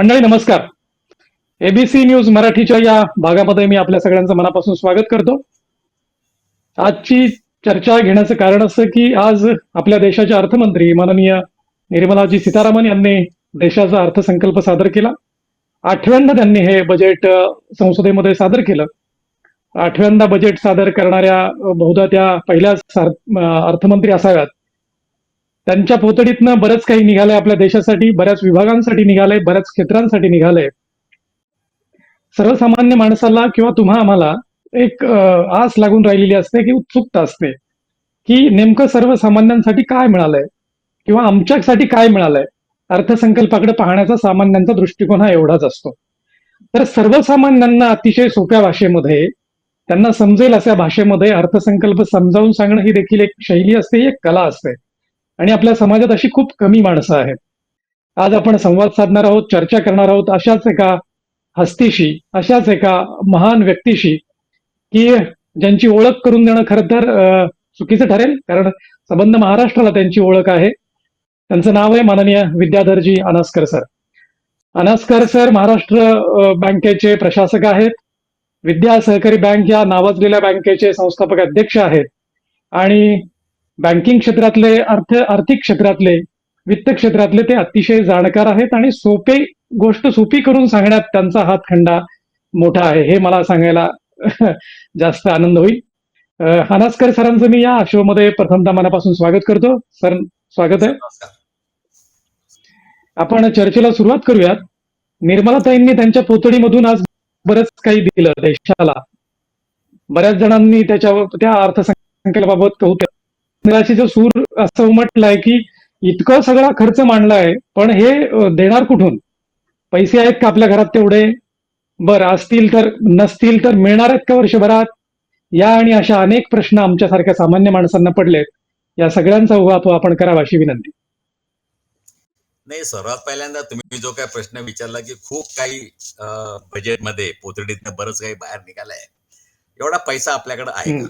मंडळी नमस्कार. ABC news मराठीच्या या भागामध्ये मी आपल्या सगळ्यांचं मनापासून स्वागत करतो. आजची चर्चा घेण्याचं कारण असं की आज आपल्या देशाच्या अर्थमंत्री माननीय निर्मलाजी सीतारामन यांनी देशाचा अर्थसंकल्प सादर केला. आठव्यांदा त्यांनी हे बजेट संसदेमध्ये सादर केलं. आठव्यांदा बजेट सादर करणाऱ्या बहुधा त्या पहिल्याच अर्थमंत्री असाव्यात. त्यांच्या पोतडीतनं बरंच काही निघालंय आपल्या देशासाठी बऱ्याच विभागांसाठी निघालंय बऱ्याच क्षेत्रांसाठी निघालंय. सर्वसामान्य माणसाला किंवा तुम्हा आम्हाला एक आस लागून राहिलेली असते की उत्सुकता असते की नेमकं सर्वसामान्यांसाठी काय मिळालंय किंवा आमच्यासाठी काय मिळालंय? अर्थसंकल्पाकडे पाहण्याचा सामान्यांचा दृष्टिकोन हा एवढाच असतो. तर सर्वसामान्यांना अतिशय सोप्या भाषेमध्ये त्यांना समजेल अशा भाषेमध्ये अर्थसंकल्प समजावून सांगणं ही देखील एक शैली असते ही एक कला असते. आणि आपल्या समाजात अशी खूप कमी माणसं आहेत. आज आपण संवाद साधणार आहोत चर्चा करणार आहोत अशाच एका हस्तीशी अशाच एका महान व्यक्तीशी की ज्यांची ओळख करून देणं खरं तर चुकीचं ठरेल. कारण संबंध महाराष्ट्राला त्यांची ओळख आहे. त्यांचं नाव आहे माननीय विद्याधरजी अनास्कर सर. अनास्कर सर महाराष्ट्र बँकेचे प्रशासक आहेत. विद्या सहकारी बँक या नावाजलेल्या बँकेचे संस्थापक अध्यक्ष आहेत. आणि बँकिंग क्षेत्रातले अर्थ आर्थिक क्षेत्रातले वित्त क्षेत्रातले ते अतिशय जाणकार आहेत आणि सोपे गोष्ट सोपी करून सांगण्यात त्यांचा हातखंडा मोठा आहे. हे मला सांगायला जास्त आनंद होईल. हनास्कर सरांचं मी या शो मध्ये प्रथमतः मनापासून स्वागत करतो. सर स्वागत आहे. आपण चर्चेला सुरुवात करूयात. निर्मलाताईंनी त्यांच्या पोतडीमधून आज बरंच काही दिलं देशाला. बऱ्याच जणांनी त्याच्या त्या अर्थसंकल्पाबाबत कौतुक निराशेचा सूर असं उमटलाय की इतकं सगळा खर्च मांडलाय पण हे देणार कुठून? पैसे आहेत का आपल्या घरात तेवढे? बरं असतील तर नसतील तर मिळणार आहेत का वर्षभरात? या आणि अशा अनेक प्रश्न आमच्यासारख्या सामान्य माणसांना पडलेत. या सगळ्यांचा उहापोह आपण करावा अशी विनंती. नाही सर्वात पहिल्यांदा तुम्ही जो काय प्रश्न विचारला की खूप काही बजेटमध्ये पोतडीतनं बरंच काही बाहेर निघालंय. एवढा पैसा आपल्याकडे आहे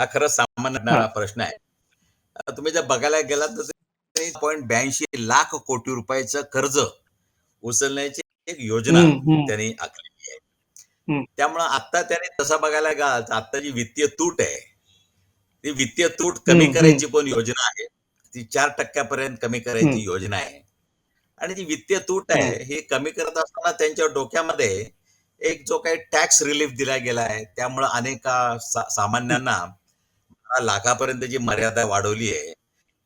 हा खरंच सामान्य. प्रश्न आहे तुम्ही जर बघायला गेलात तर पॉईंट ब्याऐंशी लाख कोटी रुपयाचं कर्ज उचलण्याची एक योजना. त्यांनी आखलेली आहे. त्यामुळं आता त्याने तसं बघायला गेला तर आता जी वित्तीय तूट आहे ती वित्तीय तूट कमी करायची पण योजना आहे ती चार टक्क्यापर्यंत कमी करायची. योजना आहे आणि जी वित्तीय तूट आहे ही कमी करत असताना त्यांच्या डोक्यामध्ये एक जो काही टॅक्स रिलीफ दिला गेला आहे त्यामुळे अनेक सामान्यांना लाखापर्यंतची मर्यादा वाढवली आहे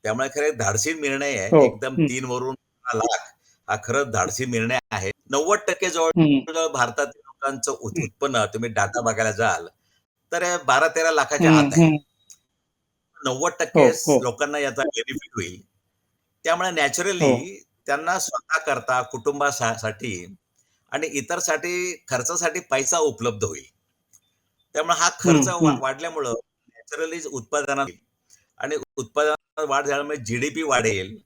त्यामुळे खरं एक धाडसी निर्णय आहे हो. एकदम. तीन वरून लाख हा खरंच धाडसी निर्णय आहे नव्वद टक्के जवळ भारतातील लोकांचं उत- उत्पन्न तुम्ही डाटा बघायला जाल तर बारा तेरा लाखाच्या आत आहे. नव्वद टक्के हो, हो. लोकांना याचा बेनिफिट होईल त्यामुळे हो. नॅचरली त्यांना स्वतः करता कुटुंबासाठी आणि इतरसाठी खर्चासाठी पैसा उपलब्ध होईल त्यामुळे हा खर्च वा-. वाढल्यामुळं नॅचरली उत्पादनात. आणि उत्पादनात वाढ झाल्यामुळे जीडीपी वाढेल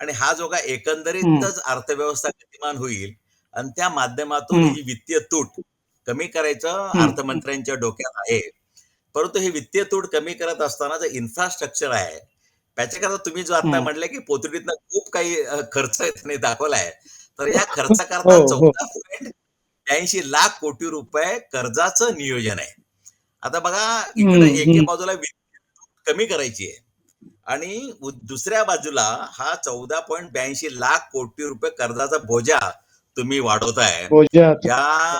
आणि हा जो काय एकंदरीतच अर्थव्यवस्था गतिमान होईल आणि त्या माध्यमातून. ही वित्तीय तूट कमी करायचं. अर्थमंत्र्यांच्या डोक्यात आहे परंतु हे वित्तीय तूट कमी करत असताना जे इन्फ्रास्ट्रक्चर आहे त्याच्याकरता तुम्ही जो आता. म्हटलं की पोतडीतनं खूप काही खर्च त्यांनी दाखवलाय तर या खर्चाकरता हो, हो. चौदा पॉईंट ब्याऐंशी लाख कोटी रुपये कर्जाचं नियोजन आहे आता बघा इकडे एके. बाजूला कमी करायची आहे. आणि दुसऱ्या बाजूला हा चौदा पॉईंट ब्याऐंशी लाख कोटी रुपये कर्जाचा बोजा तुम्ही वाढवताय. या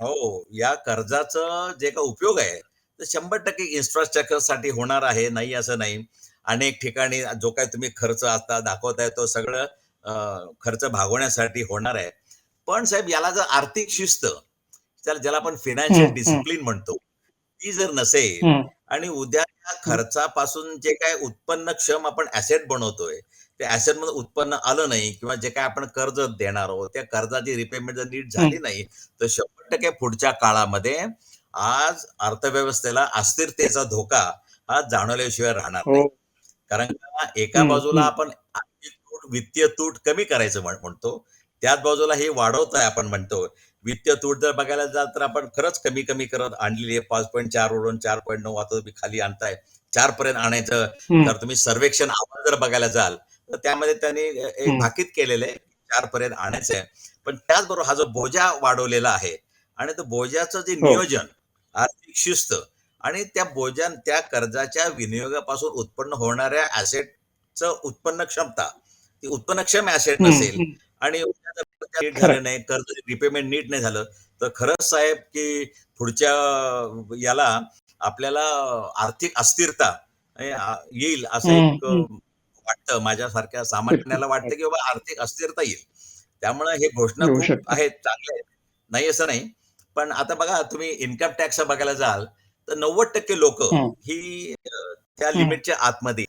हो या कर्जाचं जे का उपयोग आहे तर शंभर टक्के इन्फ्रास्ट्रक्चरसाठी होणार आहे नाही असं नाही. अनेक ठिकाणी जो काय तुम्ही खर्च आता दाखवताय तो सगळं खर्च भागवण्यासाठी होणार आहे. पण साहेब याला जर आर्थिक शिस्त त्याला ज्याला आपण फिनान्शियल डिसिप्लिन म्हणतो ती जर नसेल. आणि उद्या या खर्चापासून जे काय उत्पन्न क्षम आपण ऍसेट बनवतोय त्या ऍसेटमध्ये उत्पन्न आलं नाही किंवा जे काय आपण कर्ज देणार आहोत त्या कर्जाची रिपेमेंट जर नीट झाली नाही तर शंभर टक्के पुढच्या काळामध्ये आज अर्थव्यवस्थेला अस्थिरतेचा धोका हा जाणवल्याशिवाय राहणार नाही हो. कारण का एका बाजूला. आपण आर्थिक तूट वित्तीय तूट कमी करायचं म्हण- म्हणतो त्याच बाजूला हे वाढवतोय आपण म्हणतो वित्तीय तूट जर बघायला जाल तर आपण खरंच कमी कमी करत आणलेली आहे पाच पॉईंट चार वरून चार पॉईंट नऊ आता तुम्ही खाली आणताय चार पर्यंत आणायचं. तर तुम्ही सर्वेक्षण अहवाल जर बघायला जाल तर त्यामध्ये त्यांनी एक. भाकीत केलेलं आहे चार पर्यंत आणायचं आहे पण त्याचबरोबर हा जो बोजा वाढवलेला आहे आणि तो बोजाचं जे हो. नियोजन आर्थिक शिस्त आणि त्या बोजा त्या कर्जाच्या विनियोगापासून उत्पन्न होणाऱ्या ऍसेटचं उत्पन्न क्षमता ती उत्पन्नक्षम ऍसेट नसेल. आणि झालं नाही कर्ज रिपेमेंट नीट नाही झालं तर खरंच साहेब की पुढच्या याला आपल्याला आर्थिक अस्थिरता येईल असं एक. वाटतं माझ्यासारख्या सामान्याला वाटतं की बाबा आर्थिक अस्थिरता येईल त्यामुळे हे घोषणा खूप. आहेत चांगल्या आहेत नाही असं नाही पण आता बघा तुम्ही इन्कम टॅक्स बघायला जाल तर नव्वद टक्के लोक. ही त्या. लिमिटच्या आतमध्ये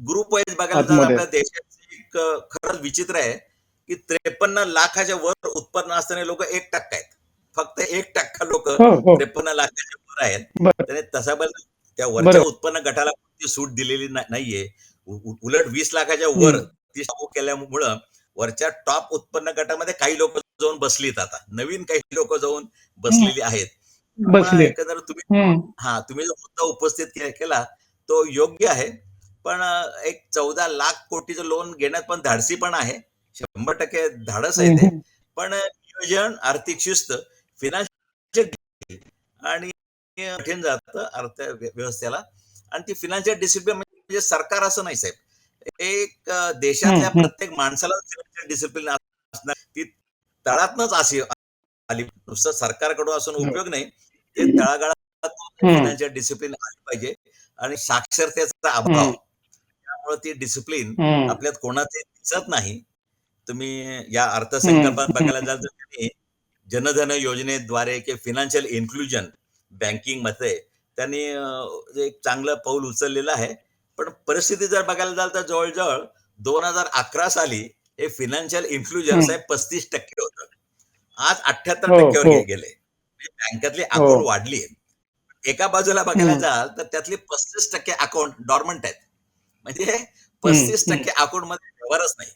ग्रुप वाईज बघायला जाल. आपल्या देशाची खरंच विचित्र आहे की त्रेपन्न लाखाच्या वर उत्पन्न असणारे लोक एक टक्का आहेत. फक्त एक टक्का लोक हो हो. त्रेपन्न लाखाच्या वर आहेत. त्याने तसा पण त्या वरच्या. उत्पन्न गटाला कोणती सूट दिलेली नाहीये. उलट वीस लाखाच्या वर. ती लागू केल्यामुळं वरच्या टॉप उत्पन्न गटामध्ये काही लोक जाऊन बसलीत आता. नवीन काही लोक जाऊन बसलेली आहेत. एकंदर तुम्ही. हा तुम्ही जो मुद्दा उपस्थित केला तो योग्य आहे. पण एक चौदा लाख कोटीचं लोन घेण्यात पण धाडसी पण आहे. शंभर टक्के धाडस आहे ते. पण नियोजन आर्थिक शिस्त फिनान्शियल आणि कठीण जातं अर्थ व्य- व्यवस्थेला आणि ती फिनान्शियल डिसिप्लिन म्हणजे सरकार असं नाही साहेब एक देशातल्या. प्रत्येक माणसाला फिनान्शियल डिसिप्लिन असणार ती तळातनच अशी आली नुसतं सरकारकडून असून हो. उपयोग नाही ते तळागाळात. फिनान्शियल डिसिप्लिन आली पाहिजे आणि साक्षरतेचा अभाव. त्यामुळे ती डिसिप्लिन. आपल्यात कोणाचे दिसत नाही तुम्ही या अर्थसंकल्पात. बघायला जाल तर त्यांनी जनधन योजनेद्वारे किंवा फिनान्शियल इन्क्लुजन बँकिंगमध्ये त्यांनी एक चांगलं पाऊल उचललेलं आहे पण परिस्थिती जर बघायला जाल तर जवळजवळ दोन हजार अकरा साली हे फिनान्शियल इन्क्लुजन. साहेब पस्तीस टक्के होतं आज अठ्याहत्तर हो, टक्क्यावर हो. गेले म्हणजे बँकेतली अकाउंट वाढली एका बाजूला बघायला. जाल तर त्यातली पस्तीस टक्के अकाउंट डॉर्मंट आहेत म्हणजे पस्तीस. टक्के अकाउंटमध्ये व्यवहारच नाही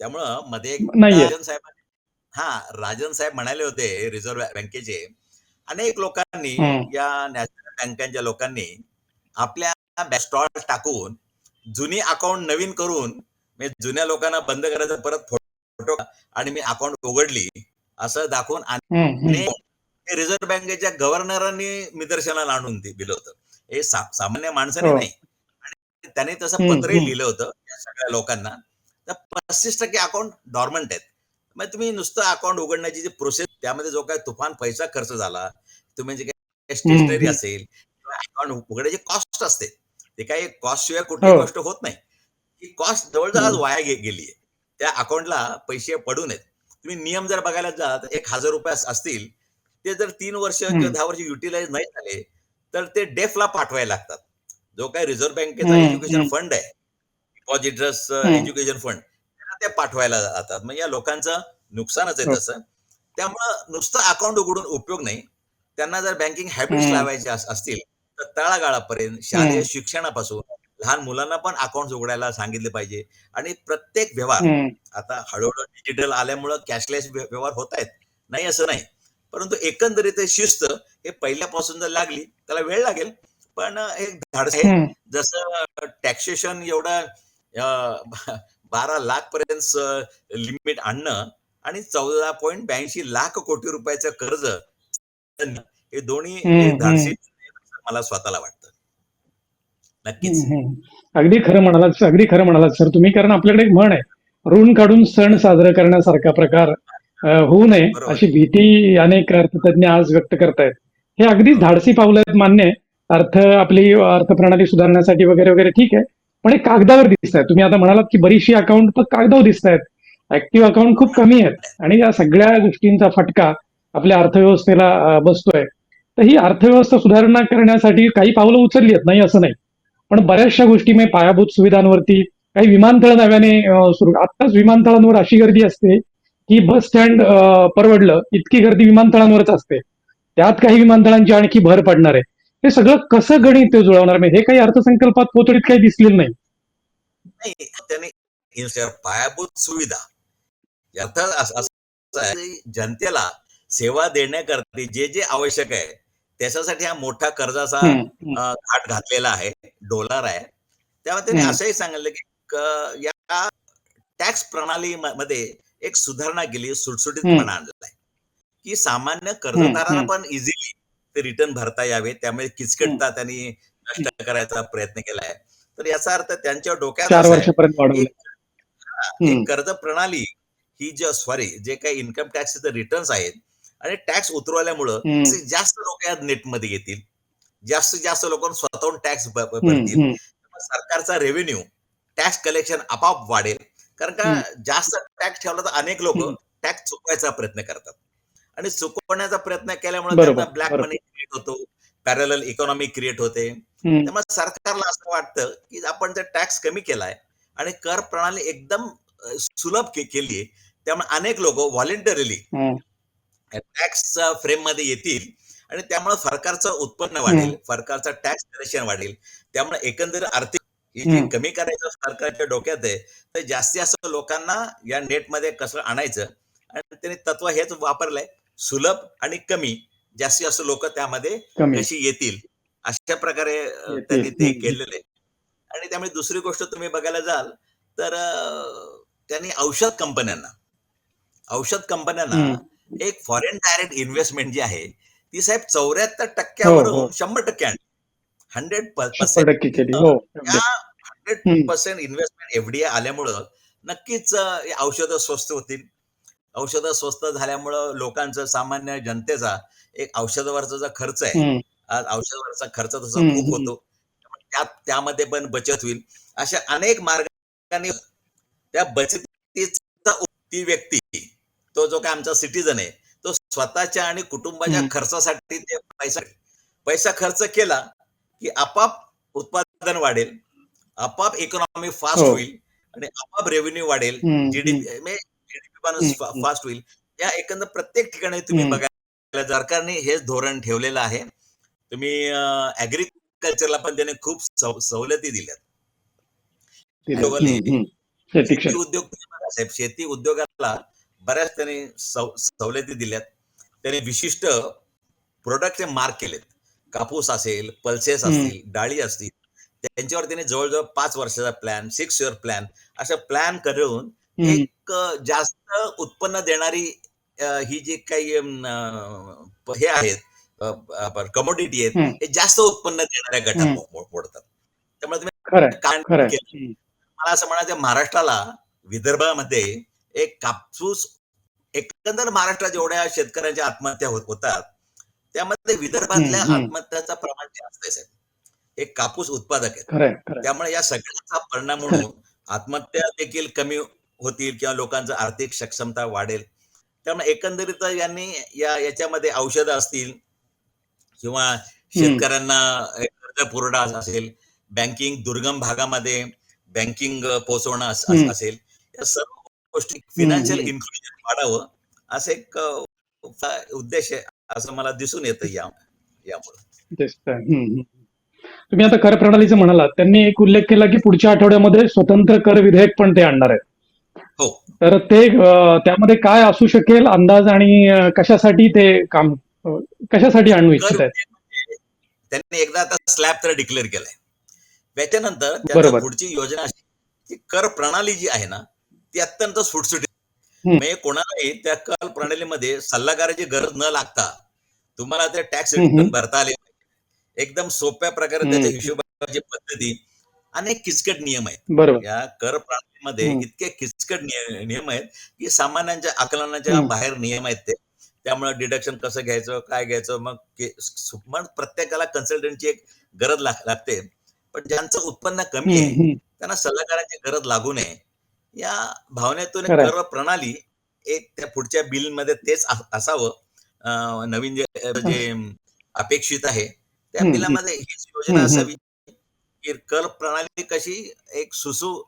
त्यामुळं मध्ये. राजन साहेब हा राजन साहेब म्हणाले होते रिझर्व्ह बँकेचे अनेक लोकांनी. या नॅशनल बँकांच्या लोकांनी आपल्या स्टॉल टाकून जुनी अकाउंट नवीन करून म्हणजे जुन्या लोकांना बंद करायचं परत फोटो आणि मी अकाउंट उघडली असं दाखवून. आणि रिझर्व्ह बँकेच्या गव्हर्नरांनी निदर्शनाला आणून दिलं होतं हे सामान्य माणसाने हो. नाही आणि त्याने तसं पत्रही. लिहिलं होतं या सगळ्या लोकांना तर पस्तीस टक्के अकाउंट डॉर्मंट आहेत मग तुम्ही नुसतं अकाउंट उघडण्याची जी प्रोसेस त्यामध्ये जो काय तुफान पैसा खर्च झाला तुम्ही जे काही स्टेशनरी. असेल अकाउंट उघडायची कॉस्ट असते ते काही कॉस्ट शिवाय कुठलीही हो. गोष्ट होत नाही ही कॉस्ट जवळजवळ. वाया गे- गेलीये त्या अकाउंटला पैसे पडून आहेत तुम्ही नियम जर बघायला जा तर एक हजार रुपये अस- असतील ते जर तीन वर्ष किंवा. दहा वर्ष युटिलाइज नाही झाले तर ते डेफला पाठवायला लागतात जो काही रिझर्व्ह बँकेचा एज्युकेशन. फंड आहे डिपॉझिटर्स. एज्युकेशन फंड त्यांना ते पाठवायला जातात मग या लोकांचं नुकसानच आहे हो. तसं त्यामुळं नुसतं अकाउंट उघडून उपयोग नाही त्यांना जर बँकिंग हॅबिट्स. लावायचे अस- असतील तर तळागाळापर्यंत शालेय. शिक्षणापासून लहान मुलांना पण अकाउंट उघडायला सांगितले पाहिजे आणि प्रत्येक व्यवहार. आता हळूहळू डिजिटल आल्यामुळं कॅशलेस व्यवहार होत आहेत नाही असं नाही परंतु एकंदरीत शिस्त हे पहिल्यापासून जर लागली त्याला वेळ लागेल पण हे धाडस आहे. जसं टॅक्सेशन एवढं बारा लाख पर्यंत लिमिट आणणं आणि चौदा पॉईंट ब्याऐंशी लाख कोटी रुपयाचं कर्ज हे दोन्ही मला स्वतःला वाटतं नक्कीच. अगदी खरं म्हणालात अगदी खरं म्हणालात सर तुम्ही कारण आपल्याकडे एक म्हण आहे ऋण काढून सण साजरा करण्यासारखा प्रकार होऊ नये. अशी भीती अनेक अर्थतज्ञ आज व्यक्त करतायत हे अगदीच धाडसी पावलं आहेत मान्य आहे. अर्थ आपली अर्थप्रणाली सुधारण्यासाठी वगैरे वगैरे ठीक आहे पण हे कागदावर दिसत तुम्ही आता म्हणालात की बरीचशी अकाउंट पण कागदावर दिसत आहेत ऍक्टिव्ह अकाउंट खूप कमी आहेत. आणि या सगळ्या गोष्टींचा फटका आपल्या अर्थव्यवस्थेला बसतोय. तर ही अर्थव्यवस्था सुधारणा करण्यासाठी काही पावलं उचलली आहेत. नाही असं नाही. पण बऱ्याचशा गोष्टी मी पायाभूत सुविधांवरती काही विमानतळ नव्याने सुरू आत्ताच विमानतळांवर अशी गर्दी असते की बस स्टँड परवडलं इतकी गर्दी विमानतळांवरच असते. त्यात काही विमानतळांची आणखी भर पडणार आहे. हे सगळं कसं गणित ते जुळवणार म्हणजे हे काही अर्थसंकल्पात पोतडीत काही दिसलेलं नाही. त्याने पायाभूत सुविधा आहे, जनतेला सेवा देण्याकरता जे जे आवश्यक आहे त्याच्यासाठी हा मोठा कर्जाचा घाट घातलेला आहे डॉलर आहे. त्यामुळे त्यांनी. असंही सांगितलं की या टॅक्स प्रणाली म- मध्ये एक सुधारणा केली सुटसुटीतपणा आणलाय. की सामान्य कर्जदाराला हम्म. पण इझिली ते रिटर्न भरता यावे त्यामुळे किचकटता त्यांनी नष्ट करायचा प्रयत्न केलाय. तर याचा अर्थ त्यांच्या डोक्यात कर्ज प्रणाली ही जे सॉरी जे काही इन्कम टॅक्सचे रिटर्न्स आहेत आणि टॅक्स उतरवल्यामुळं जास्त लोक या नेटमध्ये येतील. जास्तीत जास्त लोक स्वतःहून टॅक्स भरतील. सरकारचा रेव्हेन्यू टॅक्स कलेक्शन आपोआप वाढेल. कारण का जास्त टॅक्स ठेवला तर अनेक लोक. टॅक्स चुकवायचा प्रयत्न करतात. आणि चुकवण्याचा प्रयत्न केल्यामुळे त्यांना ब्लॅक. मनी क्रिएट होतो पॅरल इकॉनॉमी क्रिएट होते. त्यामुळे सरकारला असं वाटतं की आपण जर टॅक्स कमी केलाय आणि कर प्रणाली एकदम सुलभ केली त्यामुळे अनेक लोक व्हॉलेंटरीली. टॅक्सच्या फ्रेममध्ये येतील आणि त्यामुळे सरकारचं उत्पन्न वाढेल सरकारचा टॅक्स कलेक्शन वाढेल त्यामुळे एकंदर आर्थिक. कमी करायचं सरकारच्या डोक्यात आहे तर जास्तीत जास्त लोकांना या नेटमध्ये कसं आणायचं आणि त्यांनी तत्व हेच वापरलंय सुलभ आणि कमी जास्तीत जास्त लोक त्यामध्ये कशी येतील अशा प्रकारे. त्यांनी ते. केलेलं आणि त्यामुळे दुसरी गोष्ट तुम्ही बघायला जाल तर त्यांनी औषध कंपन्यांना औषध कंपन्यांना. एक फॉरेन डायरेक्ट इन्व्हेस्टमेंट जी आहे ती साहेब चौऱ्याहत्तर टक्क्यावरून हो. शंभर टक्के आणली हंड्रेड शंभर पर्सेंट हो हंड्रेड. पर्सेंट इन्व्हेस्टमेंट एफडीआय आल्यामुळं नक्कीच हे औषधं स्वस्त होतील औषधं स्वस्त झाल्यामुळं लोकांचं सामान्य जनतेचा एक औषधावरचा जो खर्च आहे. आज औषधावरचा खर्च तसा खूप. होतो त्यात त्यामध्ये पण बचत होईल अशा अनेक मार्गाने त्या बचतीचा ती व्यक्ती तो जो काय आमचा सिटीजन आहे तो स्वतःच्या आणि कुटुंबाच्या. खर्चासाठी ते पैसा पैसा खर्च केला की आपाप उत्पादन वाढेल आपाप इकॉनॉमी फास्ट हो. होईल आणि आपाप रेव्हेन्यू वाढेल जीडीपी हम्म. फास्ट होईल या एकंदर प्रत्येक ठिकाणी तुम्ही. बघायला सरकारने हेच धोरण ठेवलेलं आहे तुम्ही ऍग्रिकल्चरला पण त्याने खूप सव- सवलती दिल्यात उद्योग साहेब शेती उद्योगाला बऱ्याच त्यांनी सव- सवलती दिल्यात त्यांनी विशिष्ट प्रोडक्टचे मार्क केलेत कापूस असेल पल्सेस. असतील डाळी असतील त्यांच्यावर त्यांनी जवळजवळ पाच वर्षाचा प्लॅन सिक्स इयर प्लॅन असा प्लॅन करून. एक जास्त उत्पन्न देणारी ही जी काही हे आहेत कमोडिटी आहेत. हे जास्त उत्पन्न देणाऱ्या गटात मोडतात त्यामुळे तुम्ही. मला असं म्हणायचं महाराष्ट्राला विदर्भामध्ये एक कापूस एकंदर महाराष्ट्रात जेवढ्या शेतकऱ्यांच्या आत्महत्या होत होतात त्यामध्ये विदर्भातल्या. आत्महत्याचं प्रमाण जास्त आहे साहेब. एक कापूस उत्पादक आहेत. त्यामुळे या सगळ्याचा परिणाम म्हणून आत्महत्या देखील कमी होतील किंवा लोकांचं आर्थिक सक्षमता वाढेल. त्यामुळे एकंदरीत यांनी या याच्यामध्ये औषधं असतील किंवा शेतकऱ्यांना कर्ज पुरवठा असेल बँकिंग दुर्गम भागामध्ये बँकिंग पोहोचवणं. असेल. या सर्व गोष्टी फिनान्शियल. इन्क्लुजन वाढावं असं एक उद्देश आहे असं मला दिसून येतं या यामुळे. तुम्ही आता कर प्रणालीचं म्हणालात. त्यांनी एक उल्लेख केला की पुढच्या आठवड्यामध्ये स्वतंत्र कर विधेयक पण ते आणणार आहे हो तर ते त्यामध्ये काय असू शकेल अंदाज आणि कशासाठी ते काम कशासाठी आणू इच्छित आहेत म्हणजे त्यांनी एकदा आता स्लॅब तर डिक्लेअर केलाय त्याच्यानंतर. पुढची योजना अशी की कर प्रणाली जी आहे ना ती अत्यंत सुटसुटीत हम्म. म्हणजे कोणालाही त्या कर प्रणालीमध्ये सल्लागाराची गरज न लागता तुम्हाला ते टॅक्स रिटर्न. भरता आले एकदम सोप्या प्रकारे. त्याच्या हिशोबाची पद्धती अनेक किचकट नियम आहेत बरोबर या कर प्रणालीमध्ये. इतके किचकट निय- नियम आहेत की सामान्यांच्या आकलनाच्या. बाहेर नियम आहेत ते त्यामुळे डिडक्शन कसं घ्यायचं काय घ्यायचं मग मग प्रत्येकाला कन्सल्टंटची एक गरज लाग- लागते पण ज्यांचं उत्पन्न कमी आहे. त्यांना सल्लागारांची गरज लागू नये या भावनेतून. कर प्रणाली एक त्या पुढच्या बिलमध्ये तेच असावं नवीन जे अपेक्षित आहे त्या बिलामध्ये हीच योजना. असावी कर प्रणाली कशी एक सुसू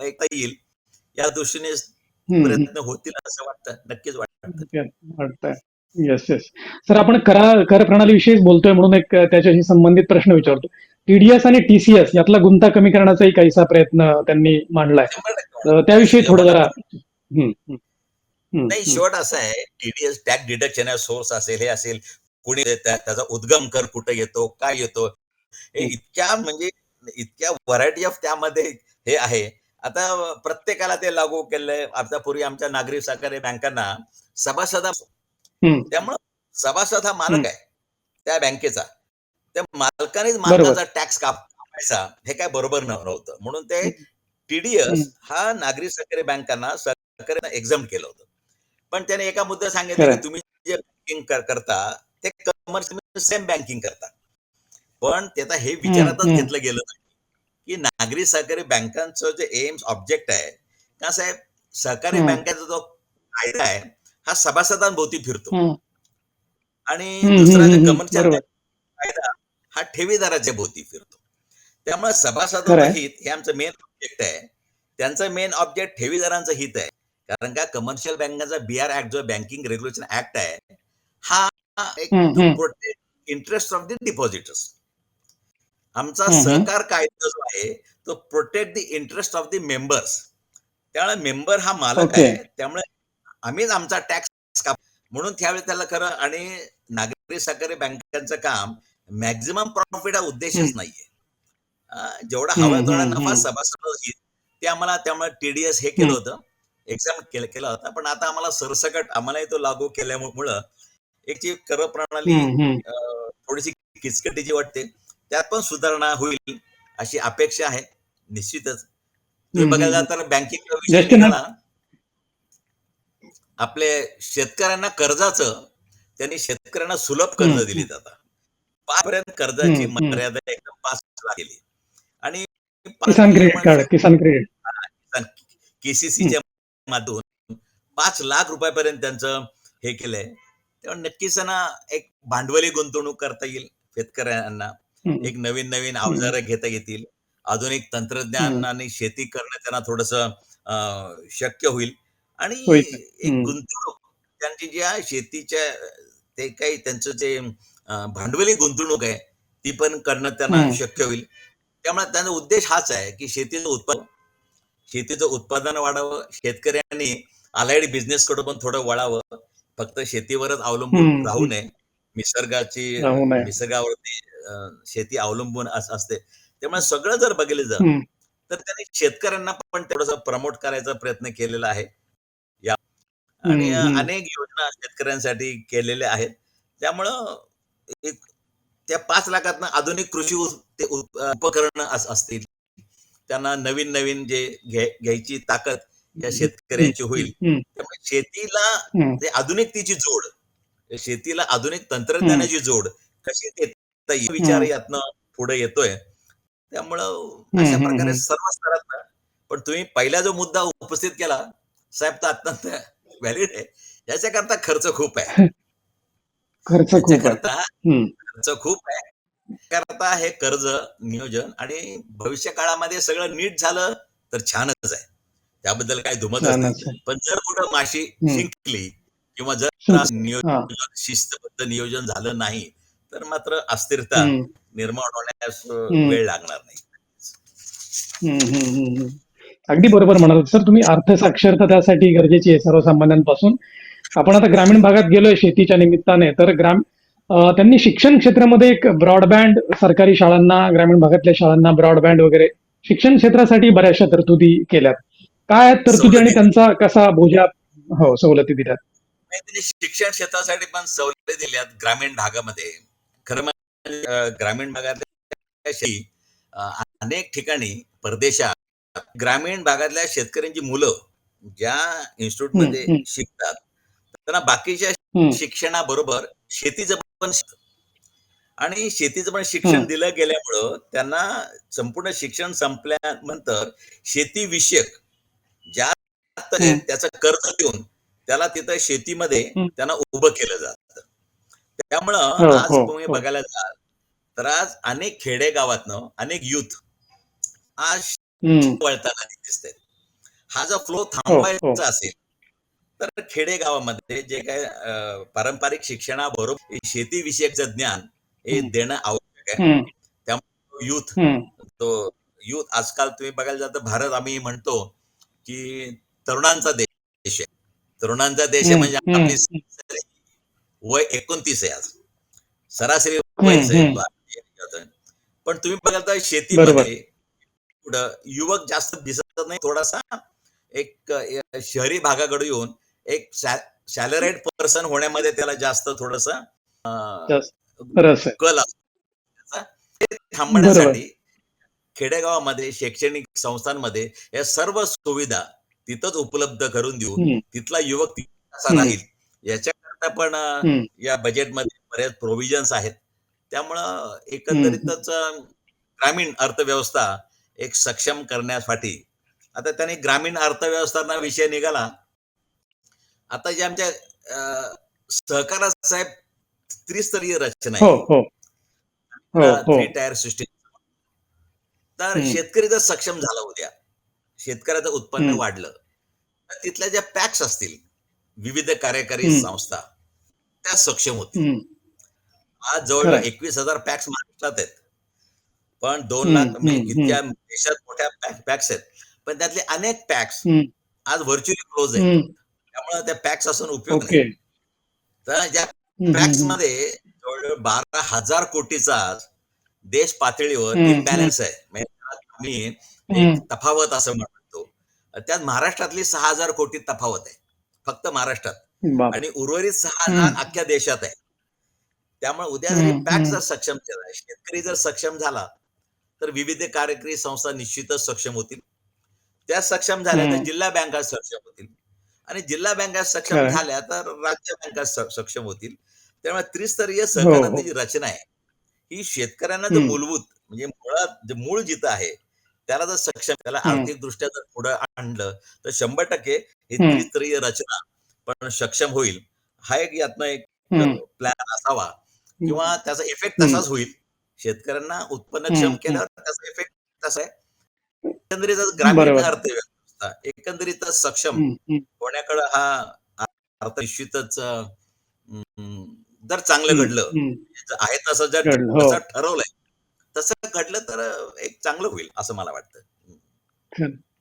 ऐकता येईल या दृष्टीने. प्रयत्न होतील असं वाटतं नक्कीच वाटतं. वाटतंय. येस येस सर आपण करा कर प्रणालीविषयीच बोलतोय म्हणून एक त्याच्याशी संबंधित प्रश्न विचारतो. टीडीएस आणि टीसीएस यातला गुंता कमी करण्याचाही काहीसा प्रयत्न त्यांनी मांडलाय. त्याविषयी थोडं जरा नाही. शेवट असं आहे. टीडीएस टॅक्स डिडक्शन सोर्स असेल हे असेल. कुणी त्या- त्याचा उद्गम कर कुठे येतो काय येतो. हे. इतक्या म्हणजे इतक्या व्हरायटी ऑफ त्यामध्ये हे आहे आता प्रत्येकाला ते लागू केलंय आता पूर्वी आमच्या नागरी सहकारी बँकांना सभासद. त्यामुळं सभासद हा मालक. आहे त्या बँकेचा त्या मालकानेच. मालकाचा टॅक्स कापायचा हे काय बरोबर न- नव्हतं म्हणून ते टीडीएस. हा नागरी सहकारी बँकांना सहकार्यांना एक्झाम केलं होतं पण त्याने एका मुद्दा सांगितलं. की तुम्ही जे बँकिंग करता ते कमर्शियल सेम बँकिंग करता पण ते आता हे विचारातच. घेतलं गेलं नाही की नागरी सहकारी बँकांचं जे एम्स ऑब्जेक्ट आहे कसं आहे सहकारी. बँकेचा जो कायदा आहे हा सभासदांभोवती फिरतो. आणि दुसरा जे कमर्शियल. कायदा हा ठेवीदाराच्या भोवती फिरतो त्यामुळे सभासदांचं. हित हे आमचं मेन ऑब्जेक्ट आहे त्यांचं मेन ऑब्जेक्ट ठेवीदारांचं हित आहे कारण का कमर्शियल बँकांचा बीआर ऍक्ट जो बँकिंग रेग्युलेशन ऍक्ट आहे हा एक इंटरेस्ट ऑफ द डिपॉझिटर्स आमचा. सहकार कायदा जो आहे तो protect the interest of the members त्यामुळे मेंबर हा मालक. आहे त्यामुळे आम्हीच आमचा टॅक्स काप म्हणून त्यावेळी त्याला खरं आणि नागरी सहकारी बँकांचं काम मॅक्झिमम प्रॉफिट हा उद्देशच. नाहीये जेवढा हवा तेवढा नफा. सभासद होईल ते आम्हाला त्यामुळे टीडीएस हे केलं. होतं एक्झाम केलं केला होता पण आता आम्हाला सरसकट आम्हालाही तो लागू केल्यामुळं एक जी कर प्रणाली थोडीशी किचकटीची वाटते त्यात पण सुधारणा होईल अशी अपेक्षा आहे. निश्चितच. तुम्ही बघायला. तर बँकिंग आपले शेतकऱ्यांना कर्जाचं त्यांनी शेतकऱ्यांना सुलभ कर्ज दिली जातात. पाच पर्यंत कर्जाची. मर्यादा एकदम पाच लाख केली आणि Kisan credit card Kisan credit. केसीसीच्या माध्यमातून पाच लाख रुपयापर्यंत त्यांचं हे केलंय. तेव्हा नक्कीच त्यांना एक भांडवली गुंतवणूक करता येईल शेतकऱ्यांना. एक नवीन नवीन अवजारं घेता येतील आधुनिक तंत्रज्ञानाने शेती करणं त्यांना थोडस शक्य होईल आणि. एक. गुंतवणूक त्यांची ज्या शेतीच्या ते काही त्यांचं जे भांडवली गुंतवणूक आहे ती पण करणं त्यांना. शक्य होईल त्यामुळे त्यांचा उद्देश हाच आहे की शेतीचं उत्पादन शेतीचं उत्पादन वाढावं शेतकऱ्यांनी अलाइड बिझनेस कडे पण थोडं वळावं फक्त शेतीवरच अवलंबून राहू. नये निसर्गाची. निसर्गावरती शेती अवलंबून अस- असते. त्यामुळे सगळं जर बघितलं जर. तर त्यांनी शेतकऱ्यांना पण थोडासा प्रमोट करायचा प्रयत्न केलेला आहे. या आणि. अनेक योजना शेतकऱ्यांसाठी केलेल्या आहेत. त्यामुळं एक त्या पाच लाखातनं आधुनिक कृषी उपकरणं अस- असतील. त्यांना नवीन नवीन जे घ्याय- घ्यायची ताकद या शेतकऱ्यांची होईल. त्यामुळे शेतीला. ते आधुनिकतेची जोड शेतीला आधुनिक तंत्रज्ञानाची जोड कशी विचार. यातनं पुढे येतोय त्यामुळं अशा प्रकारे. सर्व स्तरात पण तुम्ही पहिला जो मुद्दा उपस्थित केला साहेब तो अत्यंत व्हॅलिड आहे याच्याकरता खर्च खूप आहे खर्च. खर्च खूप आहे करता हे कर्ज नियोजन आणि भविष्य काळामध्ये सगळं नीट झालं तर छानच आहे त्याबद्दल दुमतच छानच नाही. पण जर कुठं माशी. शिंकली किंवा जर. नियोजन. शिस्तबद्ध नियोजन झालं नाही तर मात्र अस्थिरता. निर्माण होण्यास. वेळ लागणार नाही. अगदी बरोबर म्हणाल सर तुम्ही अर्थसाक्षरता त्यासाठी गरजेची आहे सर्वसामान्यांपासून आपण आता ग्रामीण भागात गेलोय शेतीच्या निमित्ताने तर ग्राम त्यांनी शिक्षण क्षेत्रामध्ये एक ब्रॉडबँड सरकारी शाळांना ग्रामीण भागातल्या शाळांना ब्रॉडबँड वगैरे शिक्षण क्षेत्रासाठी बऱ्याचशा तरतुदी केल्यात काय तरतुदी आणि. त्यांचा कसा बोजा हो सवलती दिल्यात शिक्षण क्षेत्रासाठी पण सवलती दिल्यात ग्रामीण भागामध्ये ग्रामीण भागातल्या शेती अनेक ठिकाणी परदेशात ग्रामीण भागातल्या शेतकऱ्यांची मुलं ज्या इन्स्टिट्यूटमध्ये हम्म, हम्म. शिकतात त्यांना बाकीच्या शिक्षणाबरोबर शेतीचं पण आणि शेतीचं पण शिक्षण. दिलं गेल्यामुळं त्यांना संपूर्ण शिक्षण संपल्यानंतर शेतीविषयक ज्या. त्याचं कर्ज देऊन त्याला तिथं शेतीमध्ये. त्यांना उभं केलं जातं त्यामुळं हो, आज हो, तुम्ही हो. बघायला जाल तर आज अनेक खेडेगावातनं अनेक युथ आज. वळताना दिसत हा जो फ्लो थांबवायचा असेल तर खेडेगावामध्ये जे काय पारंपरिक शिक्षणाबरोबर शेतीविषयकचं ज्ञान हे. देणं आवश्यक आहे हम्म, युथ. तो युथ आजकाल तुम्ही बघायला जाता भारत आम्ही म्हणतो की तरुणांचा देश आहे तरुणांचा देश आहे म्हणजे वय एकोणतीस आहे आज सरासरी. पण तुम्ही बघाल तर शेतीमध्ये पुढं युवक जास्त दिसत नाही थोडासा एक शहरी भागाकडे येऊन एक सॅलराईड पर्सन होण्यामध्ये त्याला जास्त थोडस कल असतो. ते थांबण्यासाठी खेडेगावामध्ये शैक्षणिक संस्थांमध्ये या सर्व सुविधा तिथंच उपलब्ध करून देऊन तिथला युवक तिथे कसा हम्म. याच्याकरता पण या बजेटमध्ये बरेच प्रोव्हिजन्स आहेत. त्यामुळं एकंदरीतच ग्रामीण अर्थव्यवस्था एक सक्षम करण्यासाठी आता त्याने ग्रामीण अर्थव्यवस्था विषय निघाला. आता जे आमच्या अ, सहकारात साहेब त्रिस्तरीय रचना आहे. हो हो. हो थ्री टायर सिस्टीम तर. शेतकरी जर सक्षम झाला उद्या शेतकऱ्याचं उत्पन्न. वाढलं तर तिथल्या ज्या पॅक्स असतील विविध कार्यकारी. संस्था त्या सक्षम होतील हम्म, आज जवळ. एकवीस हजार पॅक्स महाराष्ट्रात आहेत. पण दोन लाख म्हणजे इतक्या देशात मोठ्या पॅक्स आहेत. पण त्यातले अनेक पॅक्स आज व्हर्च्युअली क्लोज आहेत. त्यामुळे त्या पॅक्स असून उपयोग नाही. तर हम्म, पॅक्समध्ये जवळजवळ बारा हजार कोटीचा देश पातळीवर इम्बॅलन्स आहे. म्हणजे एक तफावत असं म्हणतो. त्यात महाराष्ट्रातली सहा हजार कोटी तफावत आहे. फक्त महाराष्ट्रात. बाप. आणि उर्वरित सहा हम्म. लाख अख्ख्या देशात आहे त्यामुळे उद्या जरी हम्म, पॅक हम्म. जर सक्षम झाला शेतकरी जर सक्षम झाला तर विविध कार्यकारी संस्था निश्चितच सक्षम होतील त्या सक्षम झाल्या तर हम्म. जिल्हा बँका सक्षम होतील आणि जिल्हा बँका सक्षम. झाल्या तर राज्य बँका स- सक्षम होतील त्यामुळे त्रिस्तरीय हो, सहकाराची जी रचना आहे ही शेतकऱ्यांना जर हम्म. मूलभूत म्हणजे मुळात जे मूळ जिथं आहे त्याला जर सक्षम त्याला हम्म. आर्थिक दृष्ट्या जर पुढे आणलं तर शंभर टक्के ही हम्म. त्रिस्तरीय रचना पण सक्षम होईल हा एक यातनं एक. प्लॅन असावा. किंवा त्याचा इफेक्ट. तसाच होईल. शेतकऱ्यांना उत्पन्न हम्म, क्षम हम्म. केल्यावर त्याचा इफेक्ट तसा आहे. एकंदरीतच ग्रामीण. अर्थव्यवस्था एकंदरीतच सक्षम होण्याकडे हा अर्थ निश्चितच जर चांगलं घडलं आहे तसं जर हो. ठरवलंय तसं घडलं तर एक चांगलं होईल असं मला वाटतं.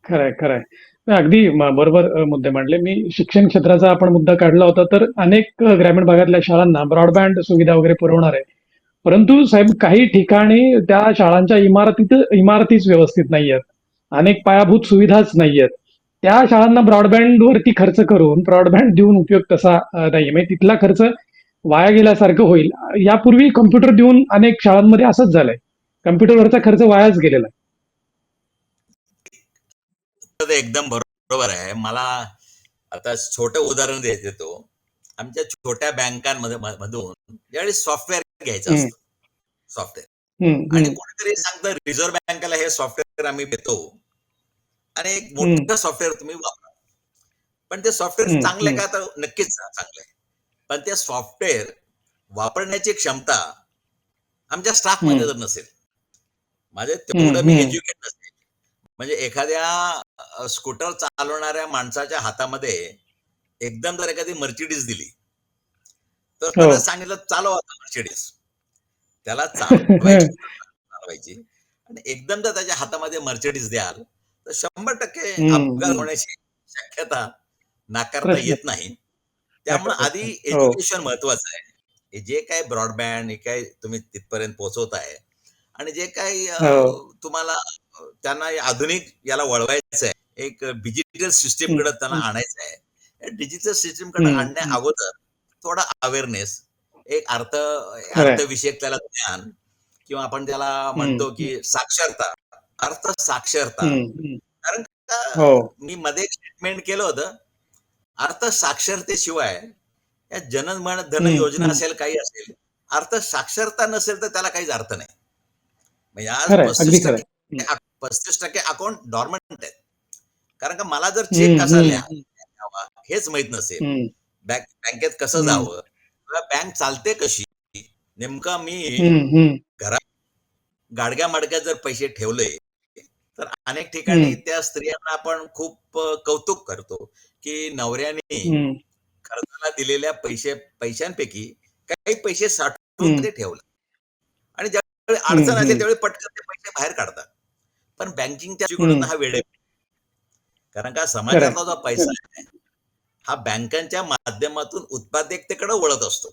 खरंय खरंय अगदी बरोबर मुद्दे मांडले. मी शिक्षण क्षेत्राचा आपण मुद्दा काढला होता तर अनेक ग्रामीण भागातल्या शाळांना ब्रॉडबँड सुविधा वगैरे पुरवणार आहे. परंतु साहेब काही ठिकाणी त्या शाळांच्या इमारतीत इमारतीच व्यवस्थित नाहीयेत. अनेक पायाभूत सुविधाच नाही आहेत त्या शाळांना ब्रॉडबँड वरती खर्च करून ब्रॉडबँड देऊन उपयोग तसा नाही नाहीये. म्हणजे तिथला खर्च वाया गेल्यासारखं होईल. यापूर्वी कम्प्युटर देऊन अनेक शाळांमध्ये असंच झालंय. कम्प्युटरवरचा खर्च वायाच गेलेला आहे. एकदम बरोबर आहे. मला आता छोटं उदाहरण देतो आमच्या छोट्या बँकांमध्ये मधून ज्यावेळी सॉफ्टवेअर घ्यायचं. असतं सॉफ्टवेअर आणि कोणीतरी सांगतं रिझर्व्ह बँकेला हे सॉफ्टवेअर आम्ही देतो. आणि एक. मोठं सॉफ्टवेअर तुम्ही वापरा. पण ते सॉफ्टवेअर चांगलं. का? तर नक्कीच चांगलं आहे. पण ते सॉफ्टवेअर वापरण्याची क्षमता आमच्या स्टाफमध्ये जर नसेल. माझे तेवढं मी. एज्युकेट नसेल म्हणजे एखाद्या स्कूटर चालवणाऱ्या माणसाच्या हातामध्ये एकदम जर एखादी मर्चिडीज दिली तर हो. त्याला सांगितलं चालव आता मर्चिडीज त्याला चालवायची आणि एकदम जर त्याच्या हातामध्ये मर्चिडीज द्याल तर शंभर टक्के अपघात. होण्याची शक्यता नाकारता. येत नाही त्यामुळे आधी नाही. हो. एज्युकेशन महत्वाचं आहे हे जे काय ब्रॉडबँड हे काय तुम्ही तिथपर्यंत पोहोचवत आहे आणि जे काही हो. तुम्हाला त्यांना आधुनिक याला वळवायचं आहे एक डिजिटल सिस्टीमकडे त्यांना. आणायचं आहे डिजिटल सिस्टीमकडे आणण्या. अगोदर थोडा अवेअरनेस एक अर्थ. अर्थविषयक त्याला ज्ञान किंवा आपण त्याला म्हणतो की साक्षरता अर्थ साक्षरता. कारण हो. मी मध्ये स्टेटमेंट केलं होतं अर्थ साक्षरतेशिवाय या जनमन धन योजना. असेल काही असेल अर्थ साक्षरता नसेल तर त्याला काहीच अर्थ नाही म्हणजे आज पस्तीस. टक्के अकाउंट डॉर्मंट आहेत कारण का मला जर चेक कसा लिहा हेच माहीत नसेल बँकेत कसं. जावं किंवा बँक चालते कशी नेमका मी हम्म. गाडग्या माडग्यात जर पैसे ठेवले तर अनेक ठिकाणी. त्या स्त्रियांना आपण खूप कौतुक करतो की नवऱ्याने खर्चाला दिलेल्या पैसे पैशांपैकी काही पैसे साठवून. ते ठेवलं आणि ज्यावेळी अडचण हम्म. त्यावेळी पटकन ते पैसे बाहेर काढतात पण बँकिंगच्या हम्म. दृष्टिकोनातून हा वेळ आहे कारण का समाजातला जो पैसा आहे हा बँकांच्या माध्यमातून उत्पादकतेकडे वळत असतो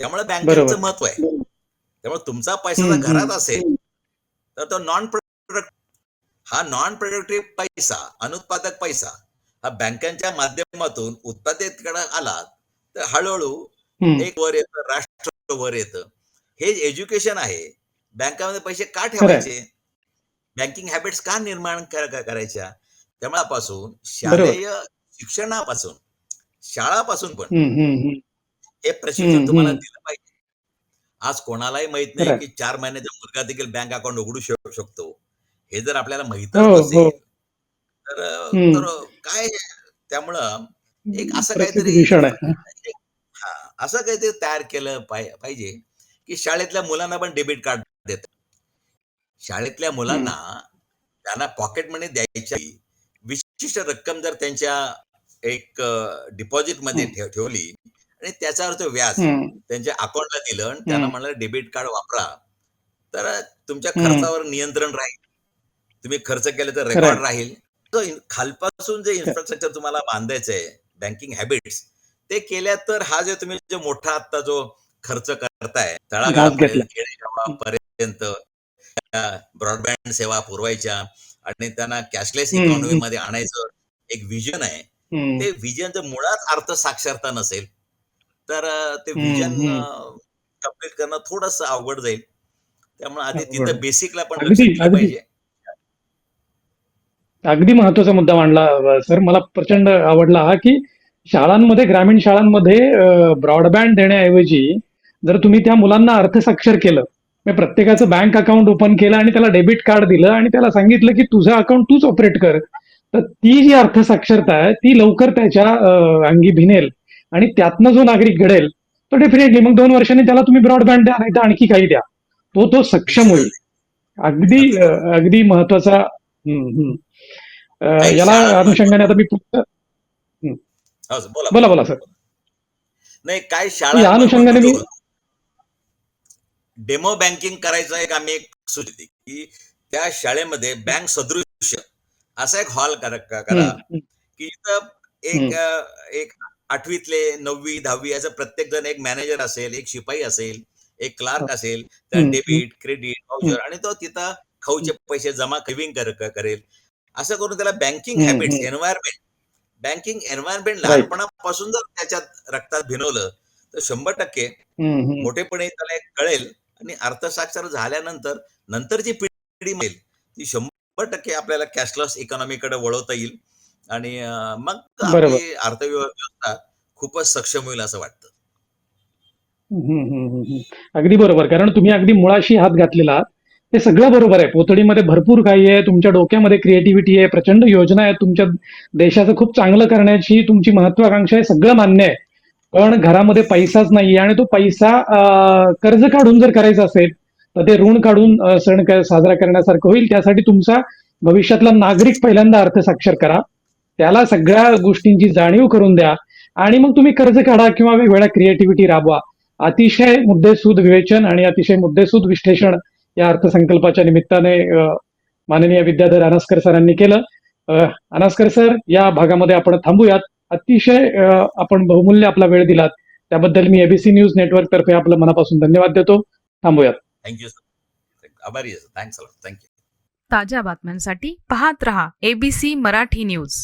त्यामुळे. बँकांचं महत्त्व आहे त्यामुळे तुमचा पैसा जर घरात. असेल तर तो नॉन प्रोडक्ट हा नॉन प्रोडक्टिव्ह पैसा अनुत्पादक पैसा हा बँकांच्या माध्यमातून उत्पादितकडे आला तर हळूहळू. एक वर येतं राष्ट्र वर येतं हे एज्युकेशन आहे बँकामध्ये पैसे का. ठेवायचे बँकिंग हॅबिट्स का निर्माण कर- कर- करायच्या त्यामुळेपासून शालेय शिक्षणापासून शाळापासून पण. हे प्रशिक्षण तुम्हाला. दिलं पाहिजे आज कोणालाही माहीत नाही. की चार महिन्याचा मुलगा देखील बँक अकाउंट उघडू शक- शकतो हे जर आपल्याला माहितच हो, हो. तर काय त्यामुळं एक असं काहीतरी हा असं काहीतरी तयार केलं पाहि- पाहिजे की शाळेतल्या मुलांना पण डेबिट कार्ड शाळेतल्या मुलांना त्यांना पॉकेट मनी द्यायची विशिष्ट रक्कम जर त्यांच्या एक डिपॉझिटमध्ये ठेवली आणि त्याच्यावरचं व्याज हम्म. त्यांच्या अकाउंटला दिलं आणि त्यांना. म्हणलं डेबिट कार्ड वापरा तर तुमच्या. खर्चावर नियंत्रण राहील तुम्ही खर्च केलं तर. रेकॉर्ड राहील तो खालपासून जे इन्फ्रास्ट्रक्चर तुम्हाला बांधायचं आहे बँकिंग हॅबिट्स ते केल्या तर हा जो तुम्ही जो मोठा आता जो खर्च करताय तळागाळापर्यंत ब्रॉडबँड सेवा पुरवायच्या आणि त्यांना कॅशलेस. इकॉनॉमी मध्ये आणायचं एक विजन आहे. ते विजन जर मुळात अर्थ साक्षरता नसेल तर ते विजन. कंप्लीट करणं थोडस अवघड जाईल त्यामुळे आधी. तिथं बेसिकला पण. पाहिजे अगदी महत्त्वाचा मुद्दा मांडला सर मला प्रचंड आवडला हा की शाळांमध्ये ग्रामीण शाळांमध्ये ब्रॉडबँड देण्याऐवजी जर तुम्ही त्या मुलांना अर्थसाक्षर केलं म्हणजे प्रत्येकाचं बँक अकाउंट ओपन केलं आणि त्याला डेबिट कार्ड दिलं आणि त्याला सांगितलं की तुझं अकाउंट तूच ऑपरेट कर. तर ती जी अर्थसाक्षरता आहे ती लवकर त्याच्या अंगी भिनेल आणि त्यातनं जो नागरिक घडेल तो डेफिनेटली मग दोन वर्षांनी त्याला तुम्ही ब्रॉडबँड द्या नाही तर आणखी काही द्या. तो तो सक्षम होईल. अगदी अगदी महत्त्वाचा याला अनुषंगाने आता मी फक्त हो, बोला बोला सर. नाही काय या शाळा अनुषंगाने मी डेमो बँकिंग करायचं एक आम्ही एक सुचते की त्या शाळेमध्ये बँक सदृश. असा एक हॉल करा करा की इथं एक एक आठवीतले नववी दहावी असं प्रत्येक जण एक मॅनेजर असेल एक शिपाई असेल एक क्लार्क असेल तर डेबिट क्रेडिट व्हाउचर आणि तो तिथं खाऊचे पैसे जमा सेव्हिंग करेल. असं करून त्याला banking hmm. Environment. Banking environment. लहानपणापासून जर त्याच्यात रक्तात भिनवलं तर शंभर टक्के. मोठेपणे त्याला एक कळेल. आणि अर्थसाक्षर झाल्यानंतर नंतरची पिढी मिळेल ती शंभर टक्के आपल्याला कॅशलेस इकॉनॉमीकडे वळवता येईल. आणि मग. आपली अर्थव्यवस्था खूपच सक्षम होईल असं वाटतं. अगदी बरोबर. कारण तुम्ही अगदी मुळाशी हात घातलेला. ते सगळं बरोबर आहे. पोतडीमध्ये भरपूर काही आहे. तुमच्या डोक्यामध्ये क्रिएटिव्हिटी आहे. प्रचंड योजना आहेत तुमच्या देशाचं खूप चांगलं करण्याची तुमची महत्वाकांक्षा आहे. सगळं मान्य आहे. पण घरामध्ये पैसाच नाही आणि तो पैसा कर्ज काढून जर करायचा असेल तर ते ऋण काढून सण साजरा करण्यासारखं होईल. त्यासाठी तुमचा भविष्यातला नागरिक पहिल्यांदा अर्थसाक्षर करा. त्याला सगळ्या गोष्टींची जाणीव करून द्या आणि मग तुम्ही कर्ज काढा किंवा वेगवेगळ्या क्रिएटिव्हिटी राबवा. अतिशय मुद्देसूद विवेचन आणि अतिशय मुद्देसूद विश्लेषण या अर्थसंकल्पाच्या निमित्ताने माननीय विद्याधर अनास्कर सरांनी केलं. अनास्कर सर या भागामध्ये आपण थांबूयात. अतिशय आपण बहुमूल्य आपला वेळ दिलात. त्याबद्दल मी एबीसी न्यूज नेटवर्क तर्फे आपलं मनापासून धन्यवाद देतो. थांबूयात. थँक्यू सर आभारी आहे सर थँक्स थँक्यू ताज्या बातम्यांसाठी पाहत रहा एबीसी मराठी न्यूज